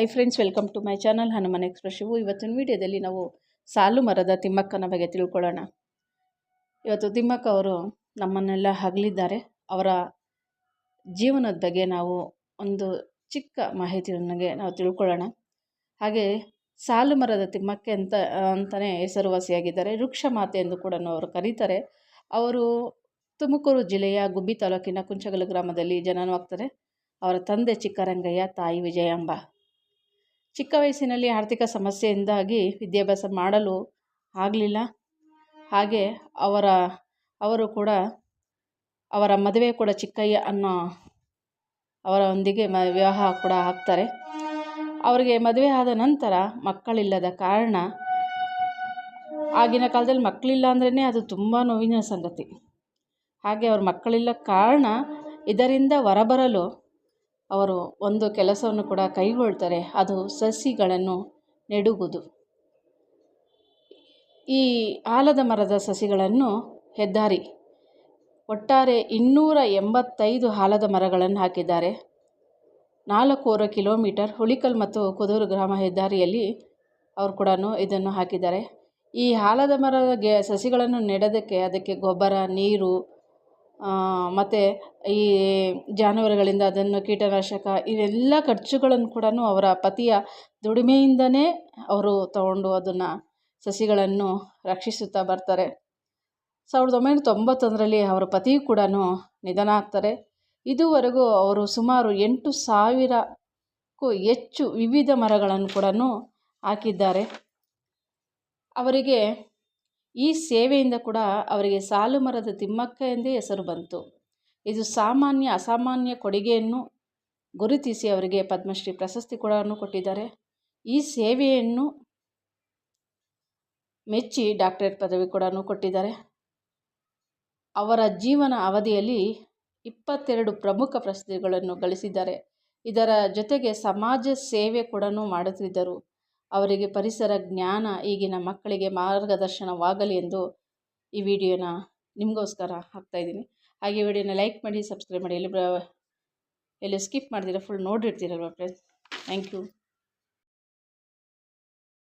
Hi friends welcome to my channel Hanuman express Shivu ಇವತ್ತಿನ ವಿಡಿಯೋದಲ್ಲಿ ನಾವು ಸಾಲು ಮರದ ತಿಮ್ಮಕ್ಕನ ಬಗ್ಗೆ ತಿಳ್ಕೊಳ್ಳೋಣ. ಇವತ್ತು ತಿಮ್ಮಕ್ಕ ಅವರು ನಮ್ಮನ್ನೆಲ್ಲ ಹಗಲಿದ್ದಾರೆ. ಅವರ ಜೀವನದ ಬಗ್ಗೆ ನಾವು ಒಂದು ಚಿಕ್ಕ ಮಾಹಿತಿಯೊಂದಿಗೆ ನಾವು ತಿಳ್ಕೊಳ್ಳೋಣ. ಹಾಗೆ ಸಾಲು ಮರದ ತಿಮ್ಮಕ್ಕೆ ಅಂತ ಅಂತಲೇ ಹೆಸರುವಾಸಿಯಾಗಿದ್ದಾರೆ. ವೃಕ್ಷ ಮಾತೆ ಎಂದು ಕೂಡ ಅವರು ಕರೀತಾರೆ. ಅವರು ತುಮಕೂರು ಜಿಲ್ಲೆಯ ಗುಬ್ಬಿ ತಾಲೂಕಿನ ಕುಂಚಗಲು ಗ್ರಾಮದಲ್ಲಿ ಜನನವಾಗ್ತಾರೆ. ಅವರ ತಂದೆ ಚಿಕ್ಕರಂಗಯ್ಯ, ತಾಯಿ ವಿಜಯಾಂಬ ಚಿಕ್ಕ ವಯಸ್ಸಿನಲ್ಲಿ ಆರ್ಥಿಕ ಸಮಸ್ಯೆಯಿಂದಾಗಿ ವಿದ್ಯಾಭ್ಯಾಸ ಮಾಡಲು ಆಗಲಿಲ್ಲ. ಹಾಗೆ ಅವರ, ಅವರು ಕೂಡ, ಅವರ ಮದುವೆ ಕೂಡ ಚಿಕ್ಕಯ್ಯ ಅನ್ನೋ ಅವರೊಂದಿಗೆ ಮ, ವಿವಾಹ ಕೂಡ ಆಗ್ತಾರೆ. ಅವರಿಗೆ ಮದುವೆ ಆದ ನಂತರ ಮಕ್ಕಳಿಲ್ಲದ ಕಾರಣ, ಆಗಿನ ಕಾಲದಲ್ಲಿ ಮಕ್ಕಳಿಲ್ಲ ಅಂದ್ರೇ ಅದು ತುಂಬ ನೋವಿನ ಸಂಗತಿ. ಹಾಗೆ ಅವ್ರ ಮಕ್ಕಳಿಲ್ಲ ಕಾರಣ ಇದರಿಂದ ಹೊರಬರಲು ಅವರು ಒಂದು ಕೆಲಸವನ್ನು ಕೂಡ ಕೈಗೊಳ್ತಾರೆ, ಅದು ಸಸಿಗಳನ್ನು ನೆಡುವುದು. ಈ ಆಲದ ಮರದ ಸಸಿಗಳನ್ನು ಹೆದ್ದಾರಿ, ಒಟ್ಟಾರೆ ಇನ್ನೂರ ಎಂಬತ್ತೈದು ಆಲದ ಮರಗಳನ್ನು ಹಾಕಿದ್ದಾರೆ. ನಾಲ್ಕೂವರೆ ಕಿಲೋಮೀಟರ್ ಹುಳಿಕಲ್ ಮತ್ತು ಕುದೂರು ಗ್ರಾಮ ಹೆದ್ದಾರಿಯಲ್ಲಿ ಅವರು ಕೂಡ ಇದನ್ನು ಹಾಕಿದ್ದಾರೆ. ಈ ಆಲದ ಮರದ ಸಸಿಗಳನ್ನು ನೆಡೋದಕ್ಕೆ ಅದಕ್ಕೆ ಗೊಬ್ಬರ, ನೀರು ಮತ್ತು ಈ ಜಾನುವಾರುಗಳಿಂದ ಅದನ್ನು ಕೀಟನಾಶಕ ಇವೆಲ್ಲ ಖರ್ಚುಗಳನ್ನು ಕೂಡ ಅವರ ಪತಿಯ ದುಡಿಮೆಯಿಂದನೇ ಅವರು ತಗೊಂಡು ಅದನ್ನು ಸಸಿಗಳನ್ನು ರಕ್ಷಿಸುತ್ತಾ ಬರ್ತಾರೆ. ಸಾವಿರದ ಒಂಬೈನೂರ ತೊಂಬತ್ತೊಂದರಲ್ಲಿ ಅವರ ಪತಿಯು ಕೂಡ ನಿಧನ ಆಗ್ತಾರೆ. ಇದುವರೆಗೂ ಅವರು ಸುಮಾರು ಎಂಟು ಸಾವಿರಕ್ಕೂ ಹೆಚ್ಚು ವಿವಿಧ ಮರಗಳನ್ನು ಕೂಡ ಹಾಕಿದ್ದಾರೆ. ಅವರಿಗೆ ಈ ಸೇವೆಯಿಂದ ಕೂಡ ಅವರಿಗೆ ಸಾಲು ಮರದ ತಿಮ್ಮಕ್ಕ ಎಂದೇ ಹೆಸರು ಬಂತು. ಇದು ಸಾಮಾನ್ಯ ಅಸಾಮಾನ್ಯ ಕೊಡುಗೆಯನ್ನು ಗುರುತಿಸಿ ಅವರಿಗೆ ಪದ್ಮಶ್ರೀ ಪ್ರಶಸ್ತಿ ಕೂಡ ಕೊಟ್ಟಿದ್ದಾರೆ. ಈ ಸೇವೆಯನ್ನು ಮೆಚ್ಚಿ ಡಾಕ್ಟರೇಟ್ ಪದವಿ ಕೂಡ ಕೊಟ್ಟಿದ್ದಾರೆ. ಅವರ ಜೀವನ ಅವಧಿಯಲ್ಲಿ ಇಪ್ಪತ್ತೆರಡು ಪ್ರಮುಖ ಪ್ರಶಸ್ತಿಗಳನ್ನು ಗಳಿಸಿದ್ದಾರೆ. ಇದರ ಜೊತೆಗೆ ಸಮಾಜ ಸೇವೆ ಕೂಡ ಮಾಡುತ್ತಿದ್ದರು. ಅವರಿಗೆ ಪರಿಸರ ಜ್ಞಾನ ಈಗಿನ ಮಕ್ಕಳಿಗೆ ಮಾರ್ಗದರ್ಶನವಾಗಲಿ ಎಂದು ಈ ವಿಡಿಯೋನ ನಿಮಗೋಸ್ಕರ ಹಾಕ್ತಾಯಿದ್ದೀನಿ ಹಾಗೆ ವಿಡಿಯೋನ ಲೈಕ್ ಮಾಡಿ, ಸಬ್ಸ್ಕ್ರೈಬ್ ಮಾಡಿ, ಎಲ್ಲಿ ಎಲ್ಲಿ ಸ್ಕಿಪ್ ಮಾಡ್ತೀರಾ ಫುಲ್ ನೋಡಿರ್ತೀರಲ್ವ ಫ್ರೆಂಡ್ಸ್ ಥ್ಯಾಂಕ್ ಯು